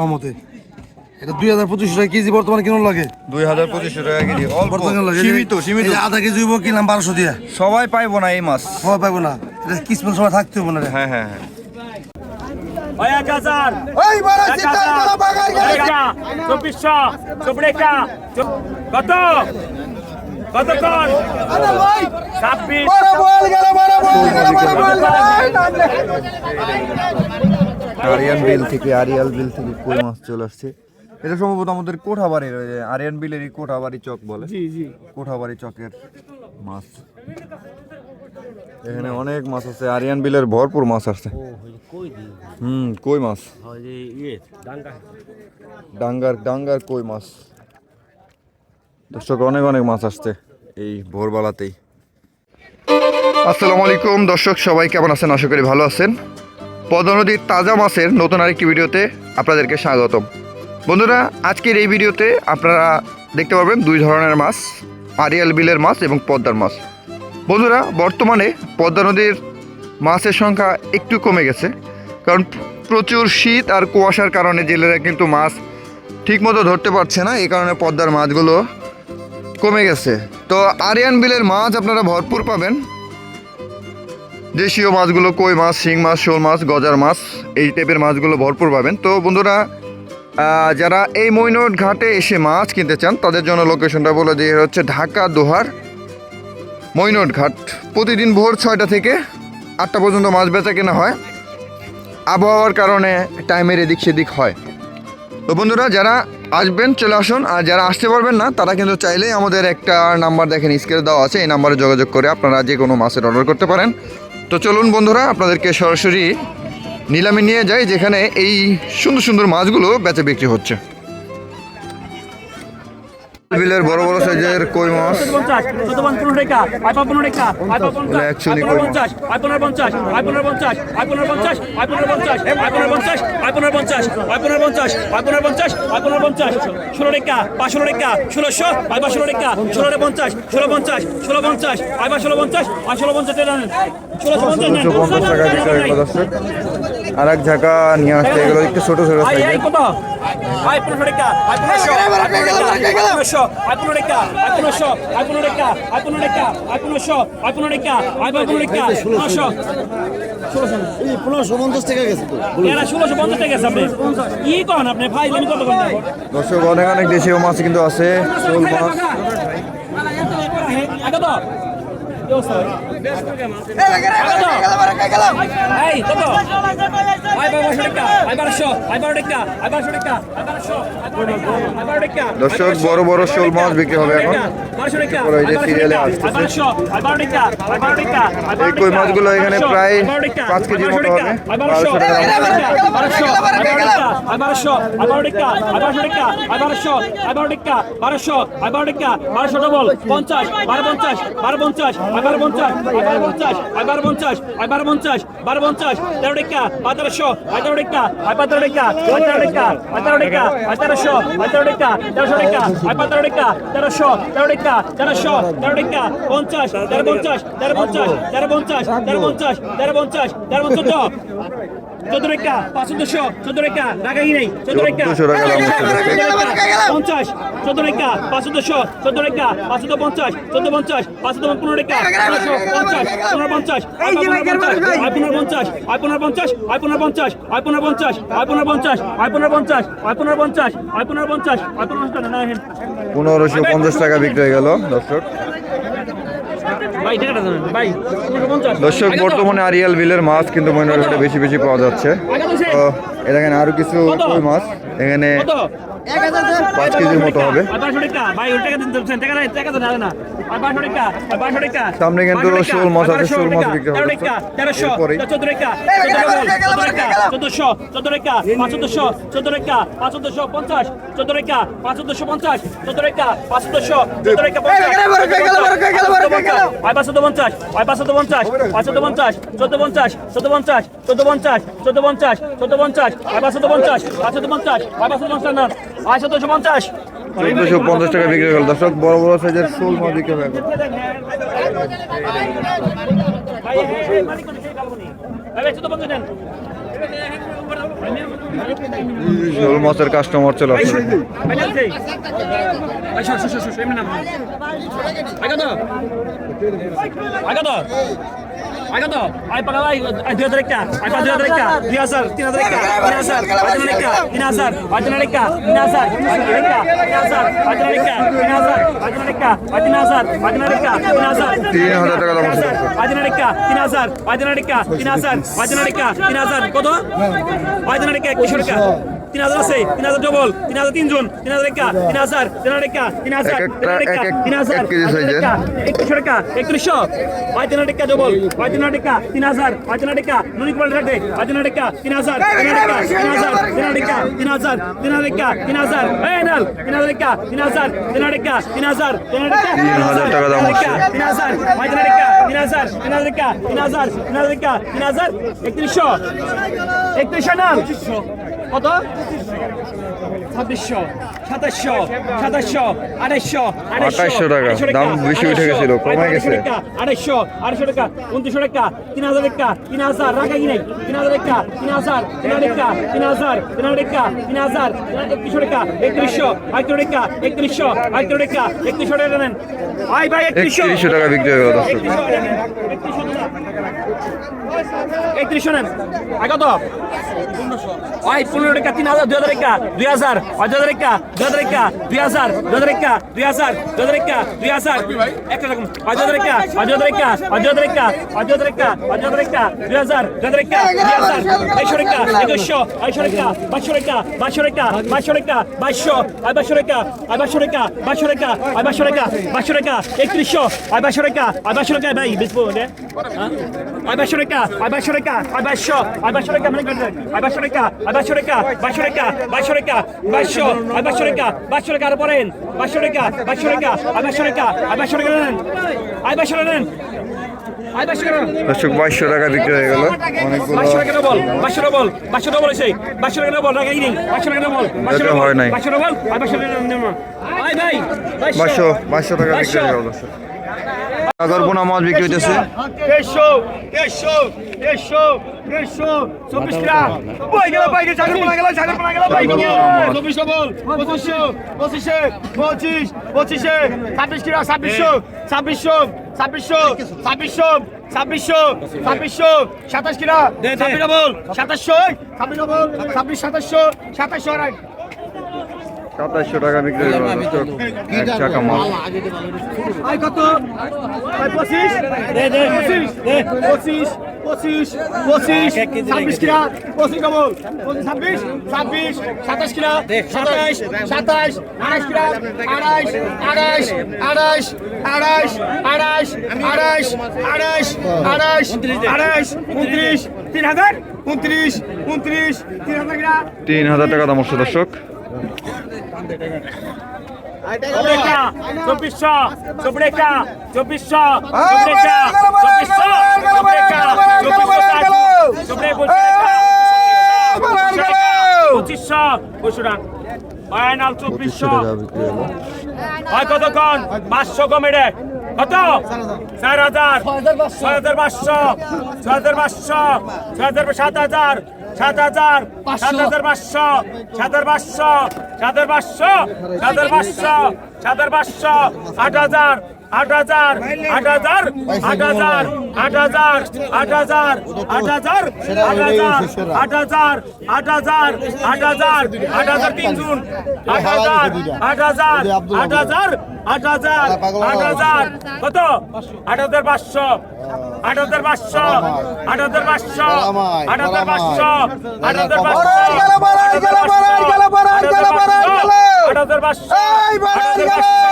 কমতে এটা দুই হাজার পঁচিশ টাকা কেজি বর্তমানে কেমন লাগে? দুই হাজার পঁচিশশো টাকা কেজি অল্প। সীমিত সীমিত। আধা কেজি হইব কিনলাম বারোশো দিয়ে। সবাই পাইবো না এই মাছ। সবাই পাইবো না। এটা কিসমত সময় থাকতে হবে না হ্যাঁ হ্যাঁ হ্যাঁ। চব্বিশশো। চব্বিশটা কত? কত ছাব্বিশ বড় বল গেল, বড় বল গেল, বড় বল গেল। এই না, না। আরিয়ান বিল থেকে আরিয়াল বিল থেকে কই মাছ চলে আসছে? এটা সম্ভবত আমাদের কোঠাবাড়ির আরিয়ান বিলেরই কোঠাবাড়ি চক বলে। জি জি। কোঠাবাড়ি চকের মাছ। এখানে অনেক মাছ আছে আরিয়ান বিলের ভরপুর মাছ আসছে হুম কই মাছ? ডাঙ্গার ডাঙ্গার কই মাছ? দর্শক, অনেক অনেক মাছ আসছে এই ভোরবেলাতেই। আসসালামু আলাইকুম দর্শক, সবাই কেমন আছেন? আশা করি ভালো আছেন। পদ্মা নদীর তাজা মাছের নতুন আরেকটি ভিডিওতে আপনাদেরকে স্বাগতম। বন্ধুরা, আজকের এই ভিডিওতে আপনারা দেখতে পারবেন দুই ধরনের মাছ, আরিয়াল বিলের মাছ এবং পদ্মার মাছ। বন্ধুরা, বর্তমানে পদ্মা নদীর মাছের সংখ্যা একটু কমে গেছে, কারণ প্রচুর শীত আর কুয়াশার কারণে জেলেরা কিন্তু মাছ ঠিকমতো ধরতে পারছে না, এই কারণে পদ্মার মাছগুলো কমে গেছে। তো আরিয়ান বিলের মাছ আপনারা ভরপুর পাবেন। দেশীয় মাছগুলো কই মাছ, শিং মাছ, শোল মাছ, গজার মাছ, এই টাইপের মাছগুলো ভরপুর পাবেন। তো বন্ধুরা যারা এই মৈনট ঘাটে এসে মাছ কিনতে চান, তাদের জন্য লোকেশনটা বলে দিয়ে হচ্ছে ঢাকা দোহার মৈনট ঘাট। প্রতিদিন ভোর ছয়টা থেকে আটটা পর্যন্ত মাছ বেচা কেনা হয়। আবহাওয়ার কারণে টাইমের এদিক সেদিক হয়। তো বন্ধুরা, যারা আসবেন, চলে আসুন। আর যারা আসতে পারবেন না, তারা কিন্তু চাইলেই আমাদের একটা নাম্বার দেখেন স্ক্রিনে দেওয়া আছে। এই নাম্বারে যোগাযোগ করে আপনারা যে কোনো মাছের অর্ডার করতে পারেন। তো চলুন বন্ধুরা, আপনাদেরকে সরাসরি নিলামে নিয়ে যাই, যেখানে এই সুন্দর সুন্দর মাছগুলো বেচে বিক্রি হচ্ছে। বিলের বড় বড় সাইজের কই মাছ পঞ্চাশ কই পঞ্চাশ ষোলো রেখা পাঁচশো রেখা ষোলোশো আইবা ষোলো রেখা ষোলো পঞ্চাশ ষোলো পঞ্চাশ ষোলো পঞ্চাশ আইবা ষোলো পঞ্চাশ আর ষোলো পঞ্চাশ ষোলোশো পঞ্চাশ টাকা বিক্রয় আর এক ঝাঁকা নিয়ে আসছে এগুলো একটু ছোট ছোট দর্শক অনেক অনেক দেশীয় মাছ কিন্তু আছে দর্শক বড় বড় শোল মাছ বিক্রি হবে এখন সিরিয়ালে আসতেছে এই মাছগুলো এখানে প্রায় পাঁচ কেজি মতো হবে বারোশো টাকা বারোশো বারো পঞ্চাশ বারো পঞ্চাশ বারো পঞ্চাশ আবার পঞ্চাশ আবার পঞ্চাশ আবার পঞ্চাশ আবার পঞ্চাশ বার পঞ্চাশ তেরো টিকা আঠারোশো আঠারো টিকা আঠারো টিকা আঠারো টিকা আঠারো টিকা আঠারোশো আঠারো টিকা তেরোশো টিকা আঠারো টিকা তেরোশো তেরো টিকা তেরোশো তেরো টিকা পঞ্চাশ তেরো পঞ্চাশ তেরো পঞ্চাশ তেরো পঞ্চাশ তেরো পঞ্চাশ তেরো পঞ্চাশ তেরো পঞ্চাশ তেরো পঞ্চাশ চোদ্দ টাকা পাঁচ চোদ্দশো চোদ্দ টাকা রাগাই নেই চোদ্দ টাকা 1400 টাকা দাম হচ্ছে। পঞ্চাশ চোদ্দ চোদ্দ পঞ্চাশ চোদ্দ পঞ্চাশ পাঁচ চোদ্দ পনেরো পনেরোশো পঞ্চাশ পনেরো পঞ্চাশ পনেরো পঞ্চাশ পনেরো পঞ্চাশ পনেরো পঞ্চাশ পনেরো পঞ্চাশ পনেরো পঞ্চাশ পনেরো পঞ্চাশ পনেরো পঞ্চাশ পনেরো পঞ্চাশ পনেরো পঞ্চাশ পনেরোশো পঞ্চাশ টাকা বিক্রি হয়ে গেল দর্শক। দর্শক বর্তমানে আরিয়াল বিলের মাছ কিন্তু ময়নারঘাটে বেশি বেশি পাওয়া যাচ্ছে। তো এ দেখেন আরও কিছু মাছ? এখানে পাঁচ কেজির মতো হবে। সামনে কিন্তু শোল মাছ আছে শোল মাছ বিক্রি হবে। এরপরে। চোদ্দশো চোদ্দ রেখা পাঁচশো চোদ্দ রেখা পাঁচশো পঞ্চাশ চোদ্দ রেখা পঞ্চাশ চোদ্দ রেখা পাঁচশো চোদ্দ পাঁচশো পঞ্চাশ পাঁচশো পঞ্চাশ পাঁচশো পঞ্চাশ চোদ্দ পঞ্চাশ চোদ্দ পঞ্চাশ চোদ্দ পঞ্চাশ চোদ্দ পঞ্চাশ চোদ্দ পঞ্চাশ পাঁচশো পঞ্চাশ পাঁচশো পঞ্চাশ চোদ্দশো পঞ্চাশ চোদ্দশো পঞ্চাশ টাকা বিক্রি করল দর্শক, বড় বড় সাইজের শোল মাছ বিক্রি কাস্টমার চলে আই পাকা ভাই দুই হাজার একটা আই পাঁচ হাজার একটা দুই হাজার তিন হাজার একটা তিন হাজার তিন হাজার তিন হাজার তিন হাজার পাঁচ হাজার একটা তিন হাজার পাঁচ হাজার একটা তিন হাজার পাঁচ হাজার একটা তিন হাজার তিন হাজার তিন হাজার তিন হাজার টাকা দাম। পাঁচ হাজার একটা তিন হাজার পাঁচ হাজার একটা তিন হাজার পাঁচ হাজার একটা তিন হাজার কত পাঁচ হাজার একটা একশো টাকা তিন হাজার আছে তিন হাজার ডবল তিন হাজার তিনজন তিন হাজার একটা তিন হাজার তিন হাজার একটা তিন হাজার এক এক এক- তিন হাজার এক কেজি সাইজের। একত্রিশশো টাকা একত্রিশশো পাঁচ দিনের টাকা ডবল পাঁচ দিনের টাকা তিন হাজার পাঁচ দিনের টাকা নুনি কোয়ালিটি রাখবে পাঁচ দিনের টাকা তিন হাজার তিন হাজার টাকা তিন হাজার তিন হাজার টাকা তিন হাজার তিন হাজার টাকা তিন হাজার এই নাল তিন হাজার টাকা তিন হাজার তিন হাজার টাকা তিন হাজার তিন হাজার টাকা তিন হাজার টাকা দাম তিন হাজার পাঁচ দিনের টাকা তিন হাজার তিন হাজার টাকা তিন হাজার তিন হাজার টাকা তিন হাজার একত্রিশশো একত্রিশশো নাল কত? ছাব্বিশশো সাতাশশো সাতাশশো টাকা। দাম বেশি উঠে গেছিল, কমে গেছে। আড়াইশো আড়াইশো টাকা উনত্রিশশো টাকা তিন হাজার টাকা তিন হাজার রাখা কি নাই তিন হাজার টাকা তিন হাজার তিন হাজার টাকা তিন হাজার তিন হাজার টাকা তিন হাজার একত্রিশশো টাকা একত্রিশশো আটত্রিশ টাকা একত্রিশশো আটত্রিশ টাকা একত্রিশশো টাকা নেন। ভাই ভাই একত্রিশশো। একত্রিশশো টাকা বিক্রি হয়ে গেল একত্রিশশো নেন আগে তো পনেরো টাকা তিন হাজার দুই হাজার টাকা দুই হাজার অজদরেকা জদরেকা দুই হাজার জদরেকা দুই হাজার জদরেকা দুই হাজার একটা রকম অজদরেকা অজদরেকা অজদরেকা অজদরেকা অজদরেকা দুই হাজার জদরেকা দুই হাজার আইশরেকা একুশশো আইশরেকা বাসরেকা বাসরেকা বাসরেকা বাইশশো আইবাসরেকা আইবাসরেকা বাসরেকা আইবাসরেকা বাসরেকা একত্রিশশো আইবাসরেকা আইবাসরেকা ভাই বিসবো নে আইবাসরেকা আইবাসরেকা আইবাসশো আইবাসরেকা মানে আইবাসরেকা আইবাসরেকা আইবাসরেকা আইবাসরেকা বাইশশো আর বাইশশো টাকা বাইশশো টাকা আর পড়েন। বাইশশো টাকা বাইশশো টাকা আর বাইশশো টাকা আর বাইশশো টাকা নেন। আর বাইশশো নেন। বল বাইশশো টাকা বিক্রি হয়ে গেল। অনেকগুলো হয় নাই। বাইশশো বাইশশো টাকা বিক্রি হয়ে গেল আগর পোনা মাছ বিক্রি হইতেছে। ছাব্বিশশো ছাব্বিশশো ছাব্বিশশো ছাব্বিশশো ছাব্বিশশো সাতাশ কিনা ছাব্বিশ বল সাতাশশো ছাব্বিশ বল ছাব্বিশ সাতাশশো সাতাশশো সাতাশশো টাকা বিক্রি হয়ে এক মাছ আই কত? পঁচিশ? পঁচিশ? পঁচিশ ছাব্বিশ কিনা পঁচিশ পঁচিশ ছাব্বিশ? ছাব্বিশ সাতাশ কিনা সাতাইশ সাতাইশ আড়াইশ কিনা আড়াইশ আড়াইশ আড়াইশ আড়াইশ আড়াইশ আড়াইশ আড়াইশ আড়াইশ আড়াইশ উনত্রিশ তিন হাজার? উনত্রিশ উনত্রিশ তিন হাজার কিনা তিন হাজার টাকা দাম দর্শক। চব্বিশশো চব্বিশটা চব্বিশশো চব্বিশটা চব্বিশশো, পঁচিশশো পঁচিশশো, ফাইনাল চব্বিশশো। হয় কতক্ষণ? পাঁচশো কমেডে। কত? চার হাজার, ছয় হাজার পাঁচশো, ছয় হাজার পাঁচশো, ছয় হাজার সাত হাজার। সাত হাজার সাত হাজার পাঁচশো সাত হাজার পাঁচশো সাত হাজার পাঁচশো সাত হাজার পাঁচশো সাত হাজার পাঁচশো আট হাজার আট হাজার আট হাজার আট হাজার আট হাজার আট হাজার আট হাজার আট হাজার আট হাজার আট হাজার আট হাজার আট হাজার জুন আট হাজার আট হাজার আট হাজার আট হাজার আট হাজার কত আট হাজার পাঁচশো আট হাজার পাঁচশো আট হাজার পাঁচশো আট হাজার পাঁচশো আট হাজার পাঁচশো আট হাজার পাঁচশো আট হাজার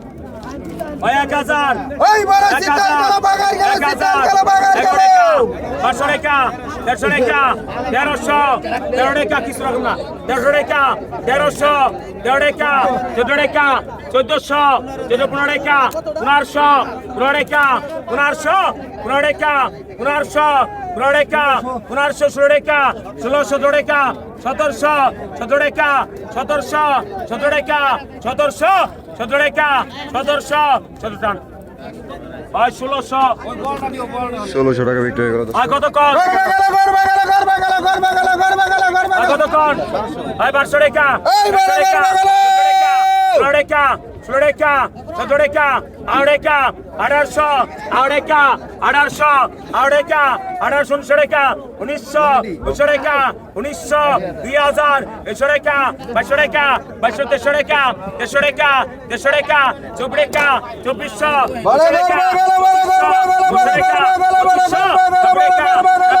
এক হাজার। পাঁচশো টাকা দেড়শো টাকা তেরোশো তেরো টাকা কিছু রাখুন না। দেড়শো টাকা তেরোশো তেরো টাকা চোদ্দ টাকা চোদ্দশো চোদ্দ পনেরো টাকা পনেরোশো পনেরো টাকা পনেরোশো পনেরো টাকা পনেরোশো পনেরো টাকা পনেরোশো ষোলো টাকা ষোলো সতেরো টাকা সতেরোশো সতেরো টাকা সতেরোশো সতেরো টাকা সতেরোশো সতেরো টাকা সতেরোশো সতেরো টাকা হয় ষোলোশো ষোলোশো টাকা বিক্রি হয়ে গেল কত কর কত কর বারোশো টাকা ষোলো টাকা ষোলো টাকা সতেরো টাকা আড়াই টাকা আঠারোশো আড়াই টাকা আঠারোশো আড়াই টাকা আঠারোশো উনিশশো টাকা উনিশশো উনিশশো টাকা উনিশশো দুই হাজার এশো টাকা বাইশশো টাকা বাইশশো তেরোশো টাকা তেরোশো টাকা তেরোশো টাকা চব্বিশ টাকা চব্বিশশো দুশো সাজানলে এই সাজানলে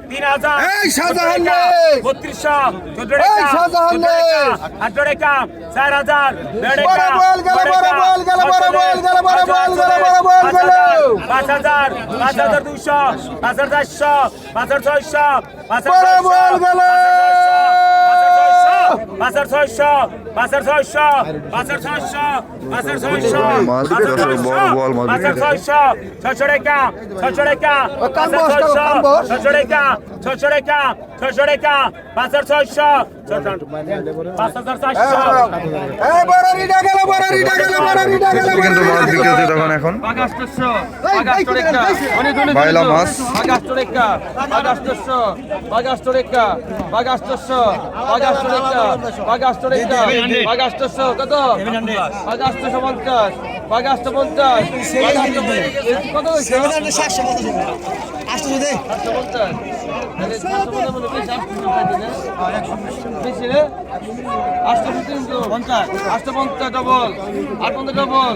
তিন হাজার! বত্রিশশো! আঠারো টাকা চার হাজার। পাঁচ হাজার পাঁচ হাজার দুশো পাঁচ হাজার চারশো পাঁচ হাজার ছয়শো পাঁচ বড় হাজার ছয়শো হাজার ছয়শো হাজার ছয়শো হাজার ছয়শো হচ্ছে। ছয়শো ছয়শো টাকা ছয়শো টাকা কাম ছয়শো। ছয়শো টাকা ছয়শো টাকা ছয়শো টাকা পাঁচ হাজার পাঁচ হাজার চারশো কিন্তু মাছ বিক্রি হচ্ছে তখন এখন বাইলা মাছ বাগাস্ট রেখা বাগাস্টশো বাগাস্ট রেখা বাগাস্টশো বাগাস্ট বাগাস্টশো কত? বাগাস্টশো পঞ্চাশ। বাগাস্ট পঞ্চাশ। কত সাতশো পঞ্চাশ। তাহলে সাতশো পঞ্চাশ মানে বেশি, আটশো পঞ্চাশ দিলে। বেশি রে? আটশো কিন্তু পঞ্চাশ। আটশো পঞ্চাশ ডবল আট পঞ্চাশ ডবল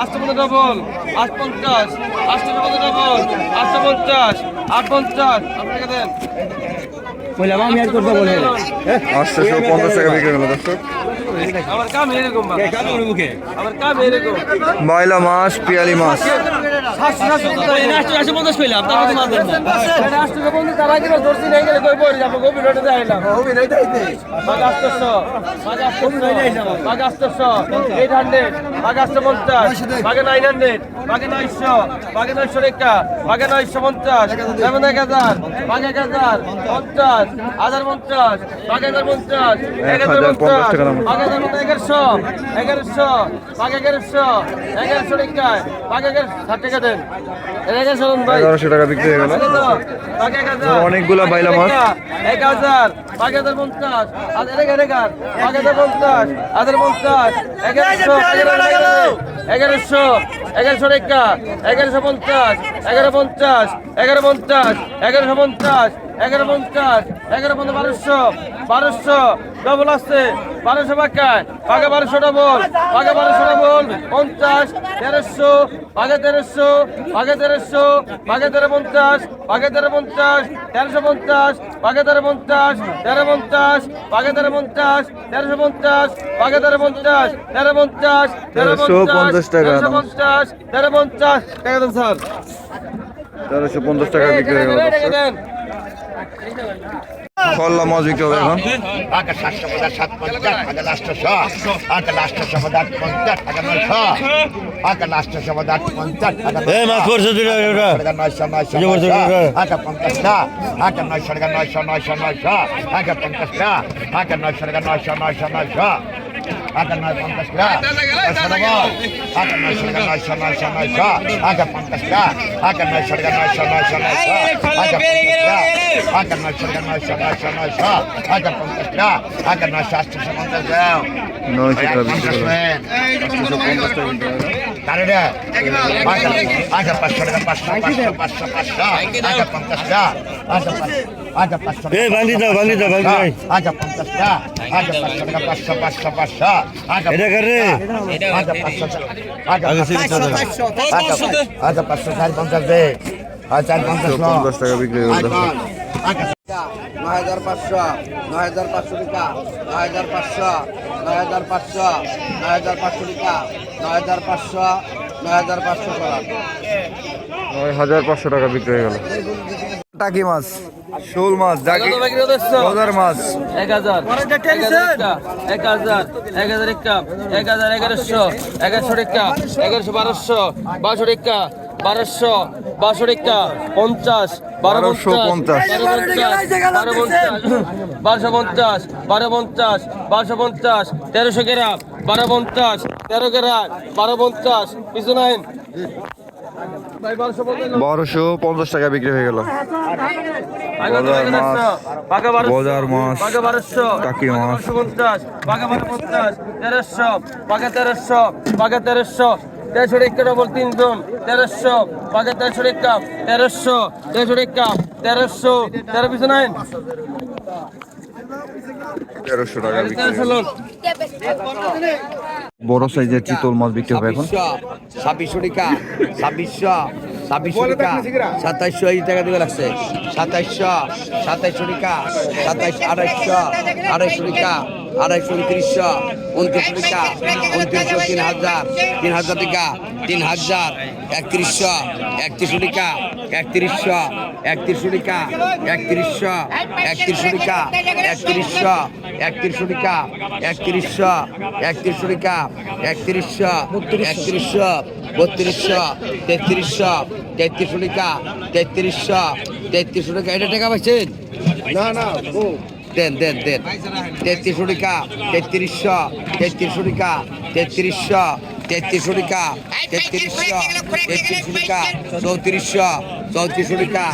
আটশো পঞ্চাশ ডবল আট পঞ্চাশ। ডবল আটশো পঞ্চাশ। আপনাকে দেন। আটশোশো পঞ্চাশ টাকা বিক্রি হলো দর্শক। আমার কাম এরকম বাবা। আমার কাম এরকম। বাইলা মাছ পিয়ালি মাছ। এইট হান্ড্রেড বাগাস্ত পঞ্চাশ বাগে নাইন হান্ড্রেড বাগে নয়শো বাগে নয়শো রেখা বাগে নয়শো পঞ্চাশ সেভেন এক হাজার বাগে এক হাজার পঞ্চাশ হাজার পঞ্চাশ বাগে হাজার পঞ্চাশ এক হাজার পঞ্চাশ। বাগে হাজার পঞ্চাশ এগারোশো এগারোশো বাগে এগারোশো এগারোশো রেখায় বাগে এগারো ষাট টাকা দেন। এগারোশো ভাই। এগারোশো টাকা বিক্রি হয়ে গেল। অনেকগুলা বাইলা মাছ। এক হাজার হাজার পঞ্চাশ হাজার হাজার পঞ্চাশ হাজার পঞ্চাশ এগারোশো এগারোশো এগারোশো রেখা এগারোশো পঞ্চাশ এগারো পঞ্চাশ এগারো পঞ্চাশ এগারোশো পঞ্চাশ। এগারো পঞ্চাশ এগারো পঞ্চাশ বারোশো বারোশো ডবল আসছে বারোশো পাকায় পাকা বারোশো ডবল পাকা বারোশো ডবল পঞ্চাশ তেরোশো পাকা তেরোশো পাকা তেরোশো পাকা তেরো পঞ্চাশ পাকা তেরো পঞ্চাশ তেরোশো পঞ্চাশ পাকা তেরো পঞ্চাশ তেরো পঞ্চাশ পাকা তেরো পঞ্চাশ তেরোশো পঞ্চাশ পাকা তেরো পঞ্চাশ তেরো পঞ্চাশ তেরো তেরোশো পঞ্চাশ তেরোশো পঞ্চাশ তেরো পঞ্চাশ। টাকা স্যার। তেরোশো পঞ্চাশ টাকা বিক্রি হয়ে গেল কল্লা মাছ বিক্রি হবে এখন নয়শো নয়শো নয়শো নয়শো নয়শো আগে আগে নয়শো টাকা। আগে নয় পঞ্চাশটা নয়শো টাকা। আগে নয়শো টাকা নয়শো আগে পঞ্চাশটা আগে নয়শো টাকা নয়শো নয়শো নয়শো। আগে পঞ্চাশটা আগে নয়শো টাকা নয়শো নয়শো আগে পঞ্চাশ টাকা। পঞ্চাশ টাকা আগে টাকা। পাঁচশো পাঁচশো আগে আচ্ছা পঞ্চাশ টাকা। আচ্ছা পাঁচশো টাকা। পঞ্চাশ টাকা বিক্রি নয় হাজার পাঁচশো নয় হাজার পাঁচশো টাকা নয় হাজার পাঁচশো নয় হাজার পাঁচশো নয় হাজার পাঁচশো টাকা নয় হাজার পাঁচশো নয় হাজার পাঁচশো করা নয় হাজার পাঁচশো টাকা বিক্রি হয়ে গেল। টাকি মাছ শোল মাছ জাকি গজার মাছ। এক হাজার। এক হাজার একটা, এক হাজার। এক হাজার একটা। এক হাজার এগারোশো। এগারোশো টাকা এগারোশো বারোশো। বারোশো টাকা বারোশো। বারোশো টাকা পঞ্চাশ। বারো বারোশো পঞ্চাশ। বারো পঞ্চাশ। বারোশো পঞ্চাশ। বারো পঞ্চাশ। বারোশো পঞ্চাশ। তেরোশো গ্রাম। বারো পঞ্চাশ। তেরো গ্রাম। বারো পঞ্চাশ। পিছু নাইন। বারোশো পঞ্চাশ টাকা বিক্রি হয়ে গেল বাজার মাছ, বাজার মাছ, পঞ্চাশ বাঘা বারো পঞ্চাশ তেরোশো বাঘা তেরোশো বাঘা তেরোশো তেরোশো রেখা ডবল তিনজন তেরোশো বাঘা তেরোশো রেখা তেরোশো তেরোশো রেখা তেরোশো তেরো পিছু নাইন তেরোশো টাকা বড় সাইজের চিতল মাছ বিক্রি হবে এখন? ছাব্বিশশো টাকা ছাব্বিশশো ছাব্বিশশো টাকা। সাতাইশশো এই টাকা লাগছে। সাতাইশশো সাতাইশশো টাকা সাতাইশ আড়াইশশো টাকা আড়াইশো উনত্রিশশো উনত্রিশশো টাকা উনত্রিশশো তিন হাজার তিন হাজার টাকা তিন হাজার একত্রিশশো। একত্রিশশো টাকা একত্রিশশো একত্রিশশো টাকা একত্রিশশো একত্রিশশো টাকা একত্রিশশো একত্রিশশো টাকা একত্রিশশো একত্রিশশো টাকা একত্রিশশো একত্রিশশো বত্রিশশো তেত্রিশশো তেত্রিশশো টাকা তেত্রিশশো তেত্রিশশো টাকা। এটা টাকা পাচ্ছেন? না না দেন দেন দেন। তেত্রিশশো টাকা তেত্রিশশো তেত্রিশশো টাকা তেত্রিশশো তেত্রিশশো টাকা তেত্রিশশো তেত্রিশশো টাকা চৌত্রিশশো চৌত্রিশশো টাকা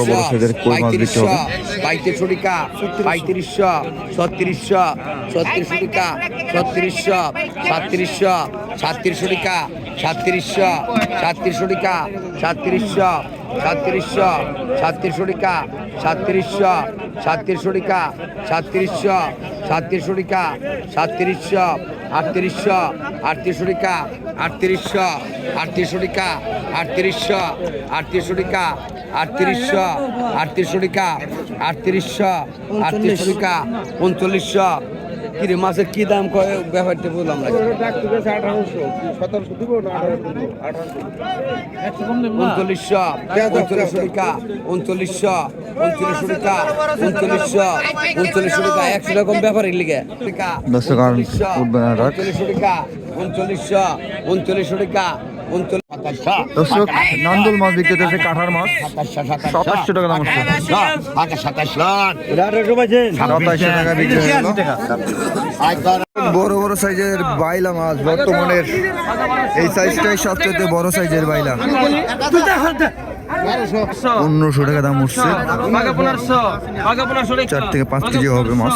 হবে। পঁয়ত্রিশশো টাকা পঁয়ত্রিশশো ছত্রিশশো ছত্রিশশো টাকা ছত্রিশশো সাতত্রিশশো সাতত্রিশশো টাকা সাতত্রিশশো সাতত্রিশশো টাকা সাতত্রিশশো সাতত্রিশশো সাতত্রিশশো টাকা, সাতত্রিশশো সাতত্রিশশো টাকা, সাতত্রিশশো সাতত্রিশশো টাকা, সাতত্রিশশো, আটত্রিশশো আটত্রিশশো টাকা, আটত্রিশশো আটত্রিশশো টাকা, আটত্রিশশো আটত্রিশশো টাকা, আটত্রিশশো আটত্রিশশো টাকা, আটত্রিশশো আটত্রিশশো টাকা, উনচল্লিশশো কি মাছের কি দাম কয়? ব্যাপারটা বললাম না উনচল্লিশশো উনচল্লিশশো টাকা উনচল্লিশশো উনচল্লিশশো টাকা উনচল্লিশশো উনচল্লিশশো টাকা একশো রকম ব্যাপারের লিগে। উনচল্লিশশো টাকা উনচল্লিশশো উনচল্লিশশো টাকা উনচল্লিশ দর্শক নান্দুল মাছ বিক্রি হচ্ছে কাঠার মাছ। সাতাশশো টাকা দাম সাতাশশো টাকা বিক্রি বড় বড় সাইজের বাইলা মাছ বর্তমানের। এই সাইজটাই সবচেয়ে বড় সাইজের বাইলা। পনেরোশো টাকা দাম উঠছে। চার থেকে পাঁচ কেজি হবে মাছ।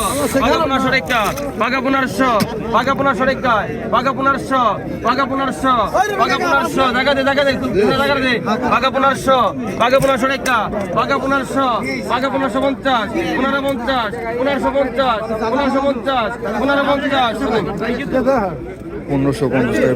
পনেরোশো পঞ্চাশ